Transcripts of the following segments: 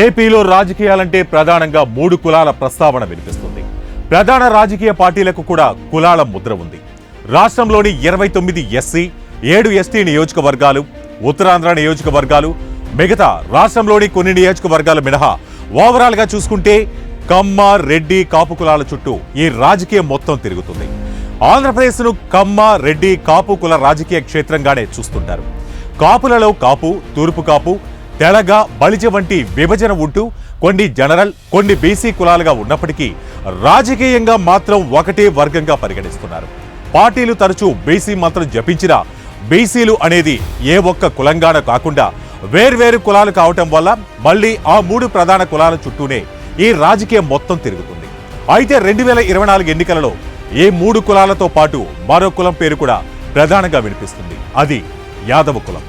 ఏపీలో రాజకీయాలంటే ప్రధానంగా మూడు కులాల ప్రస్తావన వినిపిస్తుంది. ప్రధాన రాజకీయ పార్టీలకు కూడా కులాల ముద్ర ఉంది. రాష్ట్రంలోని ఇరవై తొమ్మిది ఎస్సీ ఏడు ఎస్టీ నియోజకవర్గాలు ఉత్తరాంధ్ర నియోజకవర్గాలు మిగతా రాష్ట్రంలోని కొన్ని నియోజకవర్గాల మినహా ఓవరాల్గా చూసుకుంటే కమ్మ రెడ్డి కాపు కులాల చుట్టూ ఈ రాజకీయం మొత్తం తిరుగుతుంది. ఆంధ్రప్రదేశ్ను కమ్మ రెడ్డి కాపు కుల రాజకీయ క్షేత్రంగానే చూస్తుంటారు. కాపులలో కాపు తూర్పు కాపు తెలగ బలిజ వంటి విభజన ఉంటూ కొన్ని జనరల్ కొన్ని బీసీ కులాలుగా ఉన్నప్పటికీ రాజకీయంగా మాత్రం ఒకటే వర్గంగా పరిగణిస్తున్నారు. పార్టీలు తరచూ బీసీ మంత్రం జపించినా బీసీలు అనేది ఏ ఒక్క కులంగాన కాకుండా వేర్వేరు కులాలు కావటం వల్ల మళ్ళీ ఆ మూడు ప్రధాన కులాల చుట్టూనే ఈ రాజకీయం మొత్తం తిరుగుతుంది. అయితే రెండు వేల ఇరవై నాలుగు ఎన్నికలలో ఏ మూడు కులాలతో పాటు మరో కులం పేరు కూడా ప్రధానంగా వినిపిస్తుంది. అది యాదవ కులం.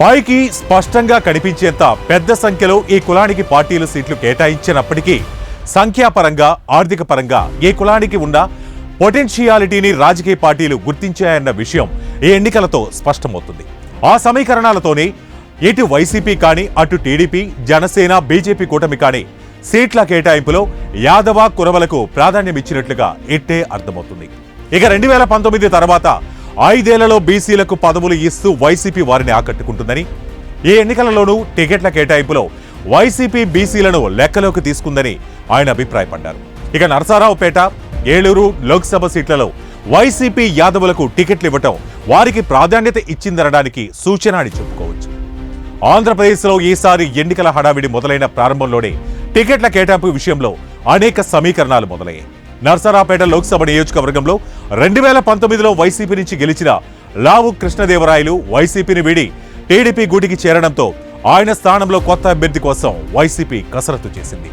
పైకి స్పష్టంగా కనిపించేంత పెద్ద సంఖ్యలో ఈ కులానికి పార్టీలు సీట్లు కేటాయించినప్పటికీ సంఖ్యాపరంగా ఆర్థిక పరంగా ఏ కులానికి ఉన్న పొటెన్షియాలిటీని రాజకీయ పార్టీలు గుర్తించాయన్న విషయం ఈ ఎన్నికలతో స్పష్టమవుతుంది. ఆ సమీకరణాలతోనే ఇటు వైసీపీ కానీ అటు టీడీపీ జనసేన బీజేపీ కూటమి కానీ సీట్ల కేటాయింపులో యాదవ కురవలకు ప్రాధాన్యమిచ్చినట్లుగా ఇట్టే అర్థమవుతుంది. ఇక రెండు వేల పంతొమ్మిది తర్వాత ఐదేళ్ళలో బీసీలకు పదవులు ఇస్తూ వైసీపీ వారిని ఆకట్టుకుంటుందని ఈ ఎన్నికలలోనూ టికెట్ల కేటాయింపులో వైసీపీ బీసీలను లెక్కలోకి తీసుకుందని ఆయన అభిప్రాయపడ్డారు. ఇక నరసారావుపేట ఏలూరు లోక్సభ సీట్లలో వైసీపీ యాదవులకు టికెట్లు ఇవ్వటం వారికి ప్రాధాన్యత ఇచ్చిందనడానికి సూచన అని చెప్పుకోవచ్చు. ఆంధ్రప్రదేశ్లో ఈసారి ఎన్నికల హడావిడి మొదలైన ప్రారంభంలోనే టికెట్ల కేటాయింపు విషయంలో అనేక సమీకరణాలు మొదలయ్యాయి. నర్సరాపేట లోక్సభ నియోజకవర్గంలో రెండు వేల పంతొమ్మిదిలో వైసీపీ నుంచి గెలిచిన లావు కృష్ణదేవరాయలు వైసీపీని వీడి టీడీపీ గూటికి చేరడంతో ఆయన స్థానంలో కొత్త అభ్యర్థి కోసం వైసీపీ కసరత్తు చేసింది.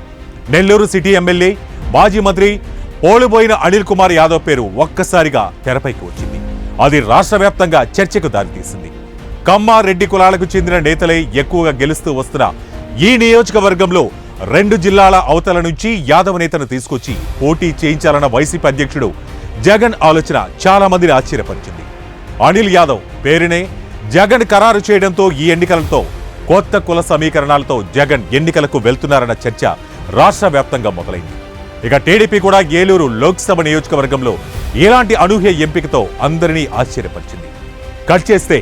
నెల్లూరు సిటీ ఎమ్మెల్యే మాజీ మంత్రి పోలుబోయిన అనిల్ కుమార్ యాదవ్ పేరు ఒక్కసారిగా తెరపైకి వచ్చింది. అది రాష్ట్ర వ్యాప్తంగా చర్చకు దారితీసింది. కమ్మారెడ్డి కులాలకు చెందిన నేతలే ఎక్కువగా గెలుస్తూ వస్తున్న ఈ నియోజకవర్గంలో రెండు జిల్లాల అవతల నుంచి యాదవ నేతను తీసుకొచ్చి పోటీ చేయించాలన్న వైసీపీ అధ్యక్షుడు జగన్ ఆలోచన చాలా మందిని ఆశ్చర్యపరిచింది. అనిల్ యాదవ్ పేరునే జగన్ ఖరారు చేయడంతో ఈ ఎన్నికలతో కొత్త కుల సమీకరణాలతో జగన్ ఎన్నికలకు వెళ్తున్నారన్న చర్చ రాష్ట్ర వ్యాప్తంగా మొదలైంది. ఇక టీడీపీ కూడా ఏలూరు లోక్సభ నియోజకవర్గంలో ఇలాంటి అనూహ్య ఎంపికతో అందరినీ ఆశ్చర్యపరిచింది. కట్ చేస్తే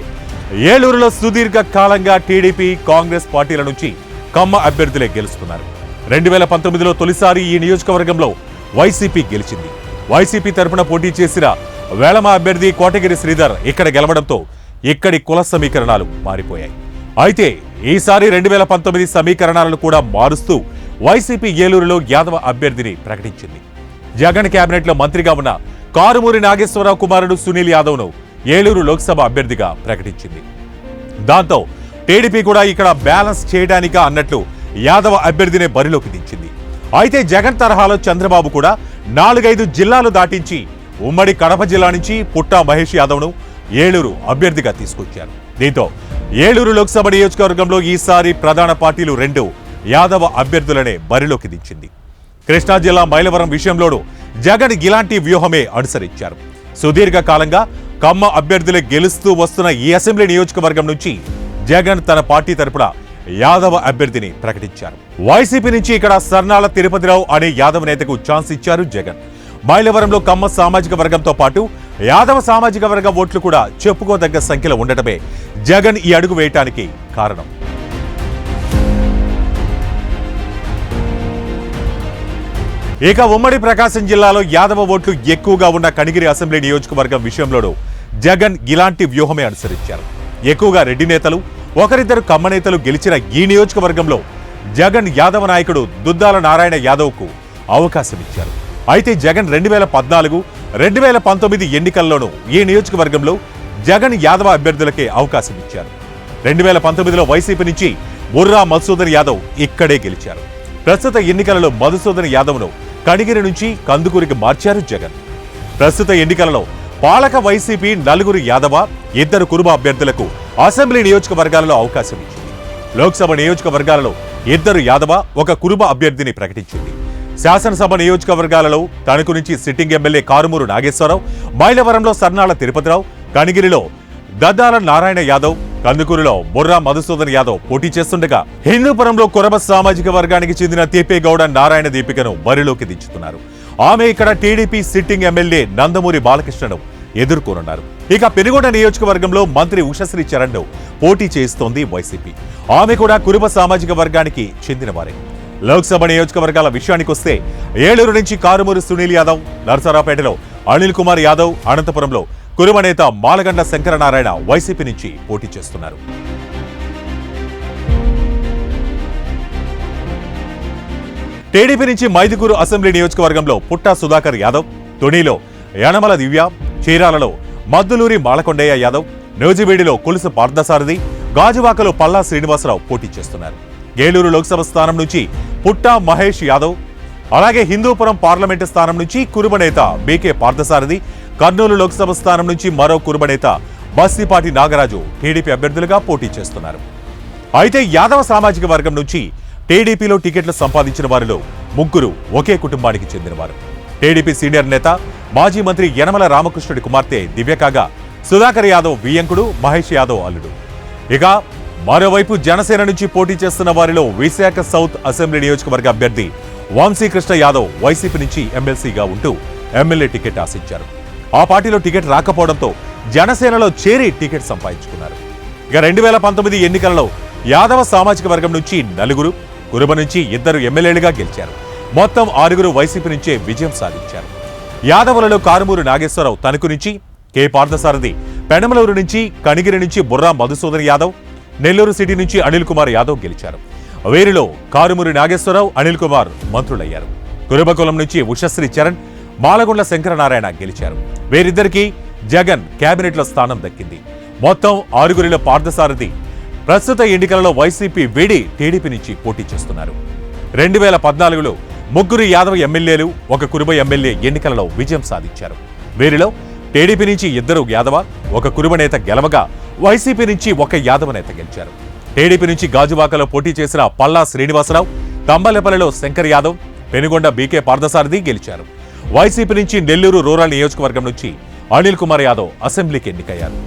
ఏలూరులో సుదీర్ఘ కాలంగా టీడీపీ కాంగ్రెస్ పార్టీల నుంచి కమ్మ అభ్యర్థులే గెలుచుకున్నారు రెండు వేల పంతొమ్మిదిలో తొలిసారి ఈ నియోజకవర్గంలో వైసీపీ గెలిచింది. వైసీపీ తరపున పోటీ చేసిన వేళమ అభ్యర్థి కోటగిరి శ్రీధర్ ఇక్కడ గెలవడంతో ఇక్కడి కుల సమీకరణాలు మారిపోయాయి. అయితే ఈసారి రెండు వేల పంతొమ్మిది సమీకరణాలను కూడా మారుస్తూ వైసీపీ ఏలూరులో యాదవ అభ్యర్థిని ప్రకటించింది. జగన్ కేబినెట్లో మంత్రిగా ఉన్న కారుమూరి నాగేశ్వరరావు కుమారుడు సునీల్ యాదవ్ను ఏలూరు లోక్సభ అభ్యర్థిగా ప్రకటించింది. దాంతో టీడీపీ కూడా ఇక్కడ బ్యాలెన్స్ చేయడానికా అన్నట్లు యాదవ అభ్యర్థినే బరిలోకి దించింది. అయితే జగన్ తరహాలో చంద్రబాబు కూడా నాలుగైదు జిల్లాలు దాటించి ఉమ్మడి కడప జిల్లా నుంచి పుట్టా మహేష్ యాదవ్ను ఏలూరు అభ్యర్థిగా తీసుకొచ్చారు. దీంతో ఏలూరు లోక్సభ నియోజకవర్గంలో ఈసారి ప్రధాన పార్టీలు రెండు యాదవ అభ్యర్థులనే బరిలోకి దించింది. కృష్ణా జిల్లా మైలవరం విషయంలోనూ జగన్ ఇలాంటి వ్యూహమే అనుసరించారు. సుదీర్ఘకాలంగా కమ్మ అభ్యర్థులే గెలుస్తూ వస్తున్న ఈ అసెంబ్లీ నియోజకవర్గం నుంచి జగన్ తన పార్టీ తరపున యాదవ అభ్యర్థిని ప్రకటించారు. వైసీపీ నుంచి ఇక్కడ సర్నాల తిరుపతిరావు అనే యాదవ నేతకు ఛాన్స్ ఇచ్చారు జగన్. మైలవరంలో కమ్మ సామాజిక వర్గంతో పాటు యాదవ సామాజిక వర్గ ఓట్లు కూడా చెప్పుకోదగ్గ సంఖ్యలో ఉండటమే జగన్ ఈ అడుగు వేయటానికి కారణం. ఇక ఉమ్మడి ప్రకాశం జిల్లాలో యాదవ ఓట్లు ఎక్కువగా ఉన్న కనిగిరి అసెంబ్లీ నియోజకవర్గం విషయంలోనూ జగన్ ఇలాంటి వ్యూహమే అనుసరించారు. ఎక్కువగా రెడ్డి నేతలు ఒకరిద్దరు కమ్మనేతలు గెలిచిన ఈ నియోజకవర్గంలో జగన్ యాదవ నాయకుడు దుద్దాల నారాయణ యాదవ్కు అవకాశమిచ్చారు. అయితే జగన్ రెండు వేల పద్నాలుగు రెండు వేల పంతొమ్మిది ఎన్నికల్లోనూ ఈ నియోజకవర్గంలో జగన్ యాదవ అభ్యర్థులకే అవకాశం ఇచ్చారు రెండు వేల పంతొమ్మిదిలో వైసీపీ నుంచి బుర్రా మధుసూదన్ యాదవ్ ఇక్కడే గెలిచారు. ప్రస్తుత ఎన్నికలలో మధుసూదన్ యాదవ్ను కడిగిరి నుంచి కందుకూరికి మార్చారు జగన్. ప్రస్తుత ఎన్నికలలో పాలక వైసీపీ నలుగురు యాదవ ఇద్దరు కురుబ అభ్యర్థులకు అసెంబ్లీ నియోజకవర్గాలలో అవకాశం ఇచ్చింది. లోక్సభ నియోజకవర్గాలలో ఇద్దరు యాదవ ఒక కురుబ అభ్యర్థిని ప్రకటించింది. శాసనసభ నియోజకవర్గాలలో తణుకు నుంచి సిట్టింగ్ ఎమ్మెల్యే కారుమూరు నాగేశ్వరరావు మైలవరంలో సర్నాల తిరుపతిరావు కనిగిరిలో దద్దాల నారాయణ యాదవ్ కందుకూరులో బుర్రా మధుసూదన్ యాదవ్ పోటీ చేస్తుండగా హిందూపురంలో కురబ సామాజిక వర్గానికి చెందిన గౌడ నారాయణ దీపికను బరిలోకి దించుతున్నారు. ఆమె ఇక్కడ టీడీపీ సిట్టింగ్ ఎమ్మెల్యే నందమూరి బాలకృష్ణను ఎదుర్కోనున్నారు. ఇక పెనుగొండ నియోజకవర్గంలో మంత్రి ఉషశ్రీ చరణ్ను పోటీ చేస్తోంది వైసీపీ. ఆమె కూడా కురుబ సామాజిక వర్గానికి చెందినవారే. లోక్సభ నియోజకవర్గాల విషయానికొస్తే ఏలూరు నుంచి కారుమూరి సునీల్ యాదవ్ నర్సరావుపేటలో అనిల్ కుమార్ యాదవ్ అనంతపురంలో కురుమ నేత మాలగండ్ల శంకరనారాయణ వైసీపీ నుంచి పోటీ చేస్తున్నారు. టీడీపీ నుంచి మైదుగురు అసెంబ్లీ నియోజకవర్గంలో పుట్టా సుధాకర్ యాదవ్ తుణిలో యనమల దివ్య చీరాలలో మద్దులూరి మాలకొండయ్య యాదవ్ నూజివీడిలో కొలుసు పార్థసారథి గాజువాకలో పల్లా శ్రీనివాసరావు పోటీ చేస్తున్నారు. ఏలూరు లోక్సభ స్థానం నుంచి పుట్టా మహేష్ యాదవ్ అలాగే హిందూపురం పార్లమెంటు స్థానం నుంచి కురుమ నేత బీకే పార్థసారథి కర్నూలు లోక్సభ స్థానం నుంచి మరో కురుమ నేత బస్సిపాటి నాగరాజు టీడీపీ అభ్యర్థులుగా పోటీ చేస్తున్నారు. అయితే యాదవ సామాజిక వర్గం నుంచి టీడీపీలో టికెట్లు సంపాదించిన వారిలో ముగ్గురు ఒకే కుటుంబానికి చెందినవారు. టీడీపీ సీనియర్ నేత మాజీ మంత్రి యనమల రామకృష్ణుడి కుమార్తె దివ్యకాగా సుధాకర్ యాదవ్ వియంకుడు మహేష్ యాదవ్ అల్లుడు. ఇక మరోవైపు జనసేన నుంచి పోటీ చేస్తున్న వారిలో విశాఖ సౌత్ అసెంబ్లీ నియోజకవర్గ అభ్యర్థి వంశీకృష్ణ యాదవ్ వైసీపీ నుంచి ఎమ్మెల్సీగా ఉంటూ ఎమ్మెల్యే టికెట్ ఆశించారు. ఆ పార్టీలో టికెట్ రాకపోవడంతో జనసేనలో చేరి టికెట్ సంపాదించుకున్నారు. ఇక రెండు వేల పంతొమ్మిది ఎన్నికలలో యాదవ సామాజిక వర్గం నుంచి నలుగురు కురుబ నుంచి ఇద్దరు ఎమ్మెల్యేలుగా గెలిచారు. మొత్తం ఆరుగురు వైసీపీ నుంచే విజయం సాధించారు. యాదవులలో కారుమూరు నాగేశ్వరరావు తణుకు నుంచి కె. పార్థసారథి పెనమలూరు నుంచి కణిగిరి నుంచి బుర్రా మధుసూదన్ యాదవ్ నెల్లూరు సిటీ నుంచి అనిల్ కుమార్ యాదవ్ గెలిచారు. వీరిలో కారుమూరి నాగేశ్వరరావు అనిల్ కుమార్ మంత్రులయ్యారు. కురుబకులం నుంచి ఉషశ్రీ చరణ్ మాలగుండ్ల శంకరనారాయణ గెలిచారు. వీరిద్దరికీ జగన్ కేబినెట్లో స్థానం దక్కింది. మొత్తం ఆరుగురిలో పార్థసారథి ప్రస్తుత ఎన్నికలలో వైసీపీ వీడి టీడీపీ నుంచి పోటీ చేస్తున్నారు. రెండు వేల పద్నాలుగులో ముగ్గురు యాదవ ఎమ్మెల్యేలు ఒక కురుబ ఎమ్మెల్యే ఎన్నికలలో విజయం సాధించారు. వీరిలో టీడీపీ నుంచి ఇద్దరు యాదవ ఒక కురుబ నేత గెలవగా వైసీపీ నుంచి ఒక యాదవ నేత గెలిచారు. టీడీపీ నుంచి గాజువాకలో పోటీ చేసిన పల్లా శ్రీనివాసరావు తంబలపల్లిలో శంకర్ యాదవ్ పెనుగొండ బీకే పార్థసారథి గెలిచారు. వైసీపీ నుంచి నెల్లూరు రూరల్ నియోజకవర్గం నుంచి అనిల్ కుమార్ యాదవ్ అసెంబ్లీకి ఎన్నికయ్యారు.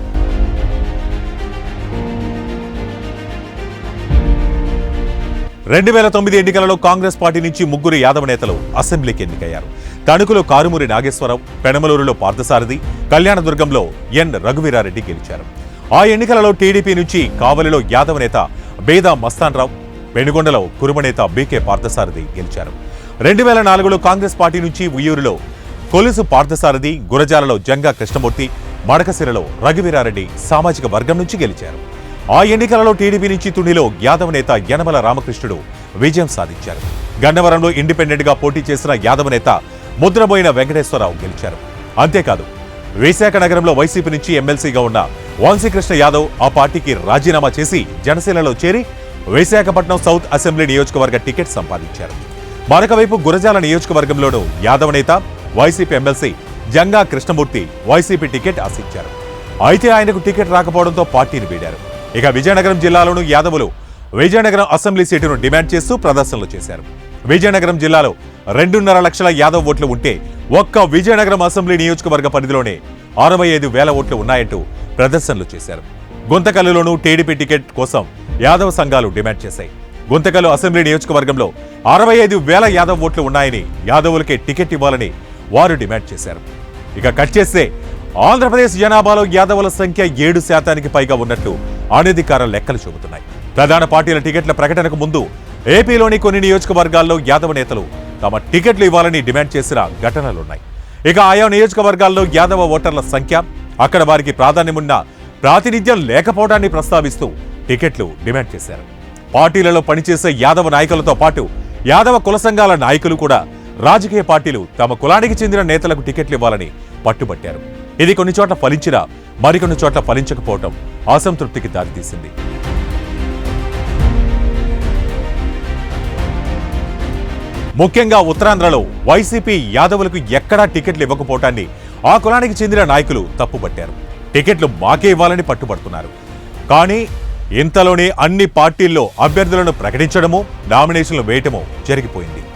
రెండు వేల తొమ్మిది ఎన్నికలలో కాంగ్రెస్ పార్టీ నుంచి ముగ్గురు యాదవ నేతలు అసెంబ్లీకి ఎన్నికయ్యారు. తణుకులో కారుమూరి నాగేశ్వరం పెనమలూరులో పార్థసారథి కళ్యాణదుర్గంలో ఎన్. రఘువీరారెడ్డి గెలిచారు. ఆ ఎన్నికలలో టీడీపీ నుంచి కావలిలో యాదవ నేత బేదా మస్తాన్ రావు వెనుగొండలో కురుమనేత బీకే పార్థసారథి గెలిచారు. రెండు వేల నాలుగులో కాంగ్రెస్ పార్టీ నుంచి ఉయ్యూరులో కొలుసు పార్థసారథి గురజాలలో జంగా కృష్ణమూర్తి మడకసిరలో రఘువీరారెడ్డి సామాజిక వర్గం నుంచి గెలిచారు. ఆ ఎన్నికలలో టీడీపీ నుంచి తుణిలో యాదవ నేత యనమల రామకృష్ణుడు విజయం సాధించారు. గన్నవరంలో ఇండిపెండెంట్గా పోటీ చేసిన యాదవ నేత ముద్రబోయిన వెంకటేశ్వరరావు గెలిచారు. అంతేకాదు విశాఖ నగరంలో వైసీపీ నుంచి ఎమ్మెల్సీగా ఉన్న వంశీకృష్ణ యాదవ్ ఆ పార్టీకి రాజీనామా చేసి జనసేనలో చేరి విశాఖపట్నం సౌత్ అసెంబ్లీ నియోజకవర్గ టికెట్ సంపాదించారు. మరొక వైపు గురజాల నియోజకవర్గంలోనూ యాదవ నేత YCP MLC Janga Krishnamurthy YCP ticket ఆశించారు. అయితే ఆయనకు టికెట్ రాకపోవడంతో పార్టీని వీడారు. ఇక విజయనగరం జిల్లాలోనూ యాదవులు విజయనగరం అసెంబ్లీ సీటును డిమాండ్ చేస్తూ ప్రదర్శనలు చేశారు. విజయనగరం జిల్లాలో రెండున్నర లక్షల యాదవ్ ఓట్లు ఉంటే ఒక్క విజయనగరం అసెంబ్లీ నియోజకవర్గ పరిధిలోనే అరవై ఐదు వేల ఓట్లు ఉన్నాయంటూ ప్రదర్శనలు చేశారు. గుంతకల్లులోనూ టీడీపీ టికెట్ కోసం యాదవ సంఘాలు డిమాండ్ చేశాయి. గుంతకల్లు అసెంబ్లీ నియోజకవర్గంలో అరవై ఐదు వేల యాదవ్ ఓట్లు ఉన్నాయని యాదవులకే టికెట్ ఇవ్వాలని వారు డిమాండ్ చేశారు. ఇక కట్ చేస్తే ఆంధ్రప్రదేశ్ జనాభాలో యాదవుల సంఖ్య ఏడు శాతానికి పైగా ఉన్నట్లు అనధికార లెక్కలు చెబుతున్నాయి ప్రధాన పార్టీల టికెట్ల ప్రకటనకు ముందు ఏపీలోని కొన్ని నియోజకవర్గాల్లో యాదవ నేతలు తమ టికెట్లు ఇవ్వాలని డిమాండ్ చేసిన ఘటనలున్నాయి. ఇక ఆయా నియోజకవర్గాల్లో యాదవ ఓటర్ల సంఖ్య అక్కడ వారికి ప్రాధాన్యమున్న ప్రాతినిధ్యం లేకపోవడాన్ని ప్రస్తావిస్తూ టికెట్లు డిమాండ్ చేశారు. పార్టీలలో పనిచేసే యాదవ నాయకులతో పాటు యాదవ కుల సంఘాల నాయకులు కూడా రాజకీయ పార్టీలు తమ కులానికి చెందిన నేతలకు టికెట్లు ఇవ్వాలని పట్టుబట్టారు. ఇది కొన్ని చోట్ల ఫలించినా మరికొన్ని చోట్ల ఫలించకపోవటం అసంతృప్తికి దారితీసింది. ముఖ్యంగా ఉత్తరాంధ్రలో వైసీపీ యాదవులకు ఎక్కడా టికెట్లు ఇవ్వకపోవటాన్ని ఆ కులానికి చెందిన నాయకులు తప్పుపట్టారు. టికెట్లు మాకే ఇవ్వాలని పట్టుబడుతున్నారు. కానీ ఇంతలోనే అన్ని పార్టీల్లో అభ్యర్థులను ప్రకటించడము నామినేషన్లు వేయటము జరిగిపోయింది.